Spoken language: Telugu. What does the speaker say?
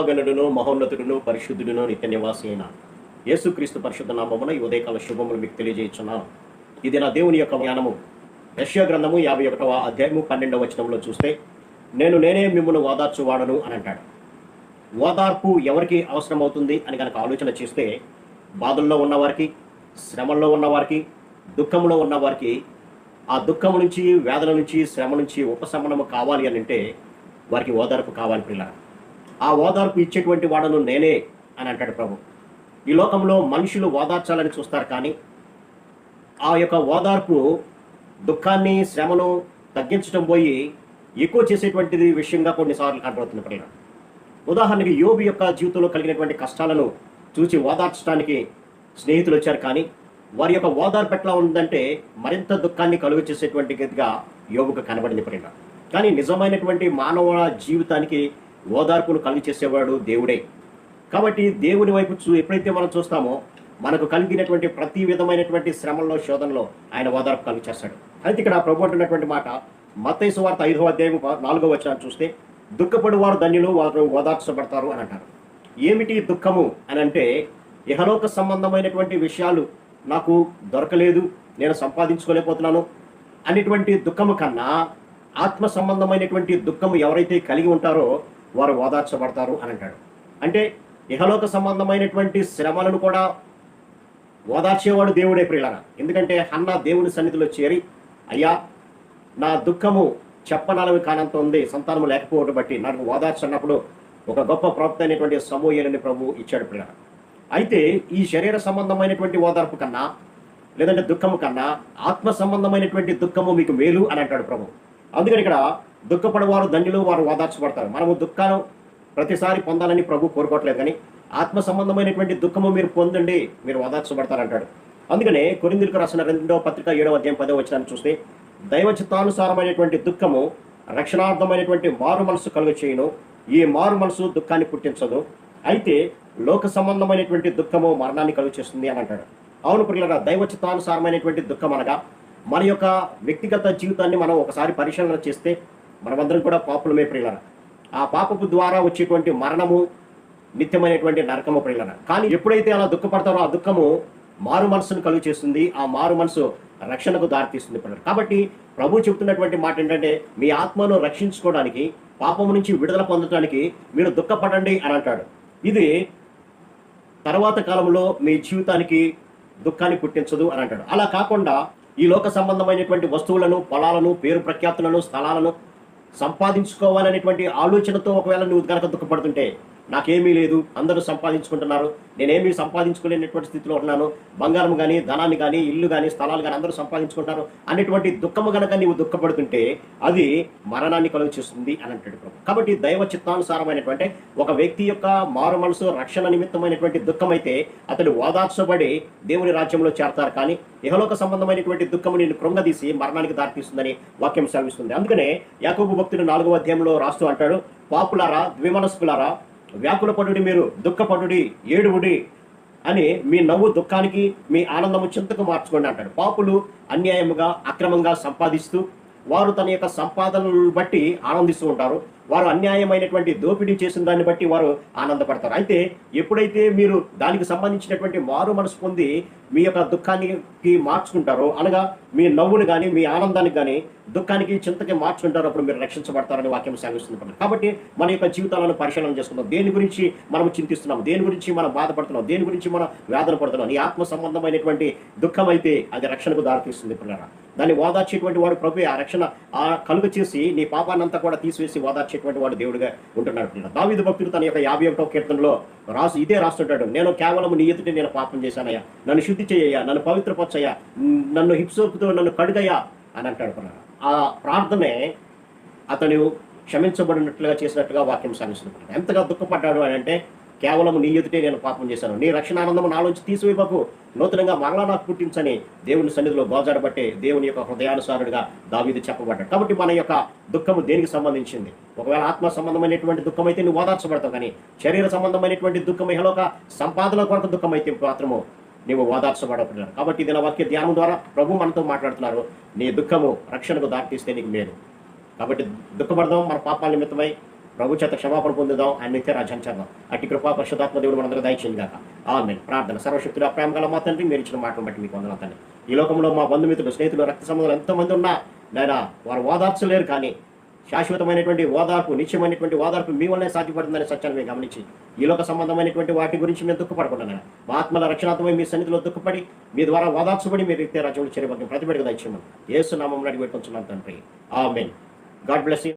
మహాగణుడును మహోన్నతుడును పరిశుద్ధుడును నిత్య నివాసి అయిన యేసుక్రీస్తు పరిశుద్ధ నామమున ఈ ఉదయకాల శుభములు మీకు తెలియజేస్తున్నాను ఇది నా దేవుని యొక్క జ్ఞానము యశ్య గ్రంథము యాభై ఒకటవ అధ్యాయము పన్నెండవ వచనంలో చూస్తే నేను నేనే మిమ్మల్ని ఓదార్చువాడను అని అంటాడు. ఓదార్పు ఎవరికి అవసరమవుతుంది అని కనుక ఆలోచన చేస్తే బాధల్లో ఉన్నవారికి శ్రమల్లో ఉన్నవారికి దుఃఖంలో ఉన్నవారికి ఆ దుఃఖం నుంచి వేదన నుంచి శ్రమ నుంచి ఉపశమనము కావాలి అని అంటే వారికి ఓదార్పు కావాలి పిల్లలు ఆ ఓదార్పు ఇచ్చేటువంటి వాడను నేనే అని అంటాడు ప్రభు. ఈ లోకంలో మనుషులు ఓదార్చాలని చూస్తారు కానీ ఆ యొక్క ఓదార్పు దుఃఖాన్ని శ్రమను తగ్గించడం పోయి ఎక్కువ చేసేటువంటిది విషయంగా కొన్నిసార్లు కనబడుతుంది పిల్లలు ఉదాహరణకి యోబు యొక్క జీవితంలో కలిగినటువంటి కష్టాలను చూసి ఓదార్చడానికి స్నేహితులు వచ్చారు కానీ వారి యొక్క ఓదార్పు ఎట్లా ఉందంటే మరింత దుఃఖాన్ని కలుగు చేసేటువంటి గదిగా యోగుకు కనబడింది ప్రేమ కానీ నిజమైనటువంటి మానవ జీవితానికి ఓదార్పును కలిగి చేసేవాడు దేవుడే. కాబట్టి దేవుని వైపు చూ ఎప్పుడైతే మనం చూస్తామో మనకు కలిగినటువంటి ప్రతి విధమైనటువంటి శ్రమల్లో శోధనలో ఆయన ఓదార్పు కలిగి చేస్తాడు. అయితే ఇక్కడ ప్రభు అంటున్నటువంటి మాట మత్తయి వార్త ఐదవ అధ్యాయం నాలుగో వచ్చిన చూస్తే దుఃఖపడు వారు ధన్యులు వారు ఓదార్చబడతారు అని అంటారు. ఏమిటి దుఃఖము అని అంటే ఇహలోక సంబంధమైనటువంటి విషయాలు నాకు దొరకలేదు నేను సంపాదించుకోలేకపోతున్నాను అనేటువంటి దుఃఖము కన్నా ఆత్మ సంబంధమైనటువంటి దుఃఖము ఎవరైతే కలిగి ఉంటారో వారు ఓదార్చబడతారు అని అంటాడు. అంటే ఇహలోక సంబంధమైనటువంటి శ్రమలను కూడా ఓదార్చేవాడు దేవుడే ప్రియులన ఎందుకంటే హన్న దేవుని సన్నిధిలో చేరి అయ్యా నా దుఃఖము చెప్పనలవి కానంత ఉంది సంతానము లేకపోవడం బట్టి నాకు ఓదార్చన్నప్పుడు ఒక గొప్ప ప్రవక్త అయినటువంటి సమూహలని ప్రభు ఇచ్చాడు ప్రియులన అయితే ఈ శరీర సంబంధమైనటువంటి ఓదార్పు కన్నా లేదంటే దుఃఖము కన్నా ఆత్మ సంబంధమైనటువంటి దుఃఖము మీకు మేలు అని అంటాడు ప్రభు. అందుకని ఇక్కడ దుఃఖపడవారు ధన్యులు వారు ఓదార్చబడతారు. మనము దుఃఖాలు ప్రతిసారి పొందాలని ప్రభు కోరుకోవట్లేదు కానీ ఆత్మ సంబంధమైనటువంటి దుఃఖము మీరు పొందండి మీరు ఓదార్చబడతారంటాడు. అందుకనే కొరిందులకు రాసిన రెండవ పత్రిక ఏడవ అధ్యాయం పదవ వచ్చినాన్ని చూస్తే దైవ చిత్తానుసారమైనటువంటి దుఃఖము రక్షణార్థమైనటువంటి మారు మనసు కలుగు చేయను ఈ మారు మనసు దుఃఖాన్ని పుట్టించదు. అయితే లోక సంబంధమైనటువంటి దుఃఖము మరణాన్ని కలుగు చేస్తుంది అని అంటాడు. అవును పిల్లల దైవ చిత్తానుసారమైనటువంటి దుఃఖం అనగా మన యొక్క వ్యక్తిగత జీవితాన్ని మనం ఒకసారి పరిశీలన చేస్తే మనమందరం కూడా పాపులమే ప్రియులన ఆ పాపపు ద్వారా వచ్చేటువంటి మరణము నిత్యమైనటువంటి నరకము ప్రియులన కానీ ఎప్పుడైతే అలా దుఃఖపడతారో ఆ దుఃఖము మారు మనసును కలుగు చేస్తుంది. ఆ మారు మనసు రక్షణకు దారితీస్తుంది పిల్లలు కాబట్టి ప్రభు చెబుతున్నటువంటి మాట ఏంటంటే మీ ఆత్మను రక్షించుకోవడానికి పాపము నుంచి విడుదల పొందడానికి మీరు దుఃఖపడండి అని అంటాడు. ఇది తర్వాత కాలంలో మీ జీవితానికి దుఃఖాన్ని పుట్టించదు అని అంటాడు. అలా కాకుండా ఈ లోక సంబంధమైనటువంటి వస్తువులను పొలాలను పేరు ప్రఖ్యాతులను స్థలాలను సంపాదించుకోవాలనేటువంటి ఆలోచనతో ఒకవేళ నువ్వు కనుక దుఃఖపడుతుంటే నాకేమీ లేదు అందరూ సంపాదించుకుంటున్నారు నేనేమీ సంపాదించుకోలేనటువంటి స్థితిలో ఉన్నాను బంగారం కానీ ధనాన్ని కానీ ఇల్లు కానీ స్థలాలు కానీ అందరూ సంపాదించుకుంటారు అనేటువంటి దుఃఖము గనక నీవు దుఃఖపడుతుంటే అది మరణాన్ని కలుగు చేస్తుంది అని అంటాడు ప్రభు. కాబట్టి దైవ చిత్తానుసారమైనటువంటి ఒక వ్యక్తి యొక్క మారు మనసు రక్షణ నిమిత్తమైనటువంటి దుఃఖం అయితే అతడు ఓదార్చబడి దేవుని రాజ్యంలో చేరతారు కానీ ఇహలోక సంబంధమైనటువంటి దుఃఖము నేను కృంగదీసి మరణానికి దారితీస్తుందని వాక్యం సెలవిస్తుంది. అందుకనే యాకూబు భక్తుడు నాలుగో అధ్యాయంలో రాస్తూ అంటాడు. పాపులారా ద్విమనస్కులారా వ్యాకుల పడుడి మీరు దుఃఖపడుడి ఏడువుడి అని మీ నవ్వు దుఃఖానికి మీ ఆనందము చింతకు మార్చుకోండి అంటాడు. పాపులు అన్యాయముగా అక్రమంగా సంపాదిస్తూ వారు తన యొక్క సంపాదనలను బట్టి ఆనందిస్తూ ఉంటారు. వారు అన్యాయమైనటువంటి దోపిడీ చేసిన దాన్ని బట్టి వారు ఆనందపడతారు. అయితే ఎప్పుడైతే మీరు దానికి సంబంధించినటువంటి మారు మనసు పొంది మీ యొక్క దుఃఖానికి మార్చుకుంటారో అనగా మీ నవ్వును కానీ మీ ఆనందానికి కానీ దుఃఖానికి చింతకి మార్చుకుంటారో అప్పుడు మీరు రక్షించబడతారని వాక్యం సాగిస్తుంది కాబట్టి మన యొక్క జీవితాలను పరిశీలన చేసుకుందాం. దేని గురించి మనం చింతిస్తున్నాం? దేని గురించి మనం బాధపడుతున్నాం? దేని గురించి మనం వేదన పడుతున్నాం? నీ ఆత్మ సంబంధమైనటువంటి దుఃఖం అయితే అది రక్షణకు దారితీస్తుంది పిల్లరా. దాన్ని ఓదార్చేటువంటి వాడు ప్రభు ఆ రక్షణ ఆ కలుగు చేసి నీ పాపాన్నంతా కూడా తీసివేసి ఓదార్చేటువంటి వాడు దేవుడిగా ఉంటున్నాడు దావిద భక్తుడు తన యొక్క యాభై ఒకటో కీర్తనలో రాసు ఇదే రాస్తుంటాడు నేను కేవలం నీ ఎదుటి నేను పాపం చేశానయ్యా. నన్ను శుద్ధి చేయయ్యా. నన్ను పవిత్రపరచయ్యా. నన్ను హిప్సోపుతో నన్ను కడుగయ్యా. అని అంటాడు ఆ ప్రార్థనే అతను క్షమించబడినట్లుగా చేసినట్టుగా వాక్యం సాగిస్తున్నాడు ఎంతగా దుఃఖపడ్డాడు అని అంటే కేవలం నీ ఎదుటే నేను పాపం చేశాను. నీ రక్షణానందము ఆనందం నాలోంచి తీసివేయకు నూతనంగా మరలా నాకు పుట్టించని దేవుని సన్నిధిలో గోజాడబట్టే దేవుని యొక్క హృదయానుసారుడిగా దావీదు చెప్పబడ్డాడు. కాబట్టి మన యొక్క దుఃఖము దేనికి సంబంధించింది? ఒకవేళ ఆత్మ సంబంధమైనటువంటి దుఃఖం అయితే నువ్వు ఓదార్చబడతావు కానీ శరీర సంబంధమైనటువంటి దుఃఖం ఇహలోక సంపాదన కొరకు దుఃఖం అయితే మాత్రము నీవు ఓదార్చబడతున్నాడు కాబట్టి ఇది నా వాక్య ధ్యానం ద్వారా ప్రభు మనతో మాట్లాడుతున్నారు. నీ దుఃఖము రక్షణకు దారితీస్తే నీకు మేలు. కాబట్టి దుఃఖపడదాం మన పాపాల నిమిత్తమై ప్రభు చేత క్షమాపణ పొందుదాం ఆయన నిత్య రాజ్యాన్ని చేద్దాం. అట్టి కృపా పరిశుధాత్మ దేవుడు మనందరూ దయచేయండి గాక ఆమె ప్రార్థన సర్వశక్తుల ప్రేమ గల మా తండ్రి మీరు ఇచ్చిన మాటను బట్టి మీకు వందన తండ్రి. ఈ లోకంలో మా బంధుమిత్రులు స్నేహితులు రక్త సంబంధాలు ఎంతమంది ఉన్నా నాయన వారు ఓదార్చలేరు కానీ శాశ్వతమైనటువంటి ఓదార్పు నిత్యమైనటువంటి ఓదార్పు మీ వల్లనే సాధ్యపడుతుందనే సత్యాన్ని మేము గమనించి ఈ లోక సంబంధమైనటువంటి వాటి గురించి మేము దుఃఖపడకుండా మా ఆత్మల రక్షణాత్మై మీ సన్నిధిలో దుఃఖపడి మీ ద్వారా ఓదార్చబడి మీరు ఇచ్చే రాజ్యంలో చేరబడి ప్రతిబడిగా దయచేయమని. ఏసు నామం అడిగి పెట్టుకుంటున్నాం తండ్రి. ఆమెన్. God bless you.